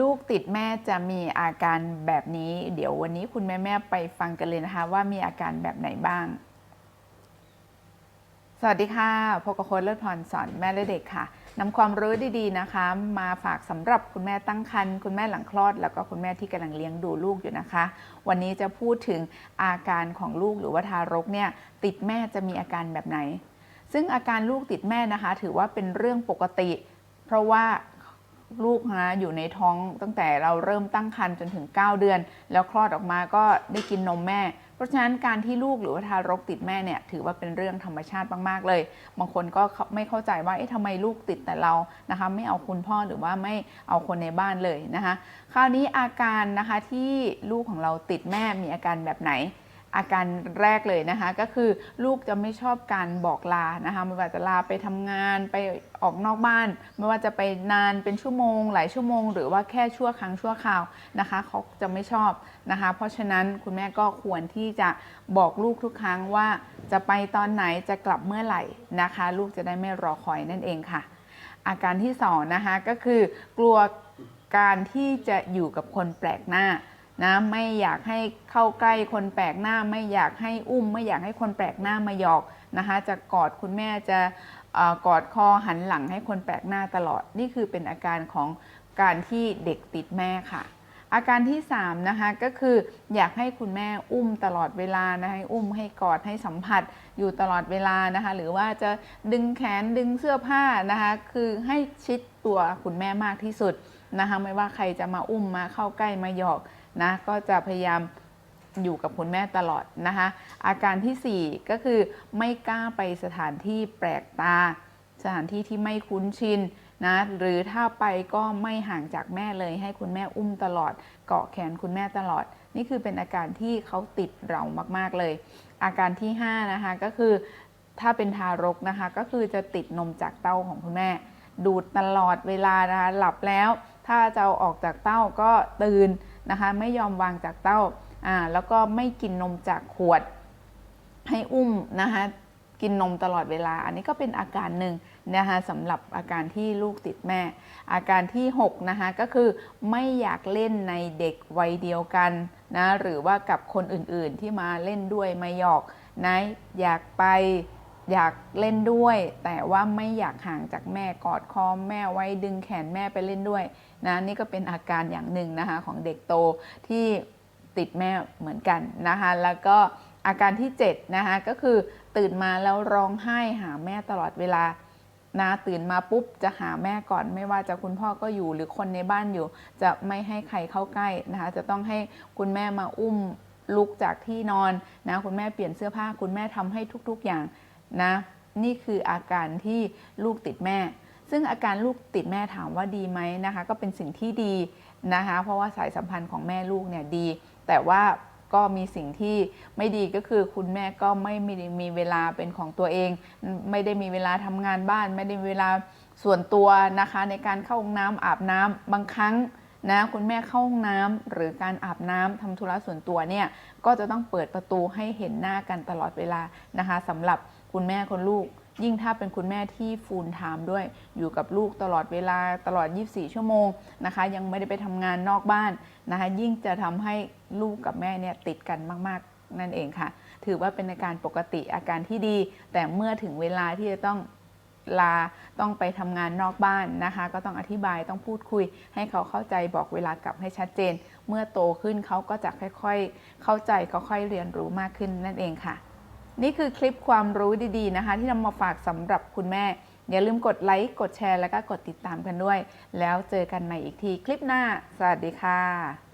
ลูกติดแม่จะมีอาการแบบนี้ เดี๋ยววันนี้คุณแม่แม่ไปฟังกันเลยนะคะ ว่ามีอาการแบบไหนบ้าง สวัสดีค่ะพกโค้ชเลิศพรสอนแม่และเด็กค่ะนำความรู้ดีๆนะคะ มาฝากสำหรับคุณแม่ตั้งครรภ์คุณแม่หลังคลอด แล้วก็คุณแม่ที่กำลังเลี้ยงดูลูกอยู่นะคะ วันนี้จะพูดถึงอาการของลูกหรือว่าทารกเนี่ยติดแม่จะมีอาการแบบไหน ซึ่งอาการลูกติดแม่นะคะ ถือว่าเป็นเรื่องปกติ เพราะว่า ลูกนะอยู่ในท้องตั้งแต่เราเริ่มตั้งครรภ์จนถึง 9 เดือน แล้วคลอดออกมาก็ได้กินนมแม่ เพราะฉะนั้นการที่ลูกหรือว่าทารกติดแม่เนี่ยถือว่าเป็นเรื่องธรรมชาติมากๆเลย บางคนก็ไม่เข้าใจว่าเอ๊ะทำไมลูกติดแต่เรานะคะไม่เอาคุณพ่อหรือว่าไม่เอาคนในบ้านเลยนะคะ คราวนี้อาการนะคะที่ลูกของเราติดแม่มีอาการแบบไหน อาการแรกเลยนะคะ ก็คือลูกจะไม่ชอบการบอกลานะคะไม่ว่าจะลาไปทำงานไปออกนอกบ้าน ไม่ว่าจะไปนานเป็นชั่วโมง หลายชั่วโมง หรือว่าแค่ชั่วครั้งชั่วคราวนะคะเขาจะไม่ชอบนะคะ เพราะฉะนั้นคุณแม่ก็ควรที่จะบอกลูกทุกครั้งว่าจะไปตอนไหนจะกลับเมื่อไหร่นะคะ ลูกจะได้ไม่รอคอยนั่นเองค่ะ อาการที่สองนะคะก็คือกลัวการที่จะอยู่กับคนแปลกหน้า นะไม่อยากให้เข้าใกล้คนแปลกหน้า ไม่อยากให้อุ้ม ไม่อยากให้คนแปลกหน้ามาหยอกนะคะจะกอดคุณแม่จะกอดคอหันหลังให้คนแปลกหน้าตลอด นี่คือเป็นอาการของการที่เด็กติดแม่ค่ะ อาการที่3นะคะก็คืออยากให้คุณแม่อุ้มตลอดเวลานะคะให้อุ้มให้กอดให้สัมผัสอยู่ตลอดเวลานะคะ หรือว่าจะดึงแขนดึงเสื้อผ้านะคะ คือให้ชิดตัวคุณแม่มากที่สุด นะคะไม่ว่าใครจะมาอุ้มมาเข้าใกล้มาหยอกนะก็จะพยายามอยู่กับคุณแม่ตลอดนะคะอาการทีสี่ 4 ก็คือไม่กล้าไปสถานที่แปลกตา สถานที่ที่ไม่คุ้นชินนะหรือถ้าไปก็ไม่ห่างจากแม่เลย ให้คุณแม่อุ้มตลอด เกาะแขนคุณแม่ตลอด นี่คือเป็นอาการที่เขาติดเรามากๆเลย อาการที่5นะคะก็คือถ้าเป็นทารกนะคะก็คือจะติดนมจากเต้าของคุณแม่ ดูดตลอดเวลานะคะหลับแล้ว ถ้าจะเอาออกจากเต้าก็ตื่นนะคะ ไม่ยอมวางจากเต้าอ่าแล้วก็ไม่กินนมจากขวด ให้อุ้มนะคะกินนมตลอดเวลา อันนี้ก็เป็นอาการหนึ่งนะคะสำหรับอาการที่ลูกติดแม่ อาการที่6นะคะก็คือไม่อยากเล่นในเด็กวัยเดียวกันนะหรือว่ากับคนอื่นๆที่มาเล่นด้วยไมาหยอกนะอยากไป อยากเล่นด้วย แต่ว่าไม่อยากห่างจากแม่กอดคอแม่ไว้ดึงแขนแม่ไปเล่นด้วยนะนี่ก็เป็นอาการอย่างหนึ่งนะคะของเด็กโตที่ติดแม่เหมือนกันนะคะแล้วก็อาการที่7นะคะก็คือตื่นมาแล้วร้องไห้หาแม่ตลอดเวลานะตื่นมาปุ๊บจะหาแม่ก่อนไม่ว่าจะคุณพ่อก็อยู่หรือคนในบ้านอยู่ จะไม่ให้ใครเข้าใกล้นะคะจะต้องให้คุณแม่มาอุ้มลุกจากที่นอนนะคุณแม่เปลี่ยนเสื้อผ้าคุณแม่ทำให้ทุกๆอย่าง นะนี่คืออาการที่ลูกติดแม่ ซึ่งอาการลูกติดแม่ถามว่าดีไหมนะคะ ก็เป็นสิ่งที่ดีนะคะ เพราะว่าสายสัมพันธ์ของแม่ลูกเนี่ยดี แต่ว่าก็มีสิ่งที่ไม่ดีก็คือคุณแม่ก็ไม่มีมีเวลาเป็นของตัวเอง ไม่ได้มีเวลาทำงานบ้าน ไม่ได้มีเวลาส่วนตัวนะคะ ในการเข้าห้องน้ำอาบน้ำบางครั้งนะคุณแม่เข้าห้องน้ำหรือการอาบน้ำทำธุระส่วนตัวเนี่ยก็จะต้องเปิดประตูให้เห็นหน้ากันตลอดเวลานะคะสำหรับ คุณแม่คนลูก ยิ่งถ้าเป็นคุณแม่ที่ฟูลไทม์ด้วย อยู่กับลูกตลอดเวลาตลอด 24 ชั่วโมงนะคะ ยังไม่ได้ไปทำงานนอกบ้านนะคะ ยิ่งจะทำให้ลูกกับแม่เนี่ยติดกันมาก ๆ นั่นเองค่ะ ถือว่าเป็นอาการปกติอาการที่ดี แต่เมื่อถึงเวลาที่จะต้องลาต้องไปทำงานนอกบ้านนะคะ ก็ต้องอธิบายต้องพูดคุย ให้เขาเข้าใจบอกเวลากลับให้ชัดเจน เมื่อโตขึ้นเขาก็จะค่อยๆ เข้าใจค่อยๆเรียนรู้มากขึ้นนั่นเองค่ะ นี่คือคลิปความรู้ดีๆนะคะ ที่นำมาฝากสำหรับคุณแม่ อย่าลืมกดไลค์กดแชร์แล้วก็กดติดตามกันด้วย แล้วเจอกันใหม่อีกทีคลิปหน้า สวัสดีค่ะ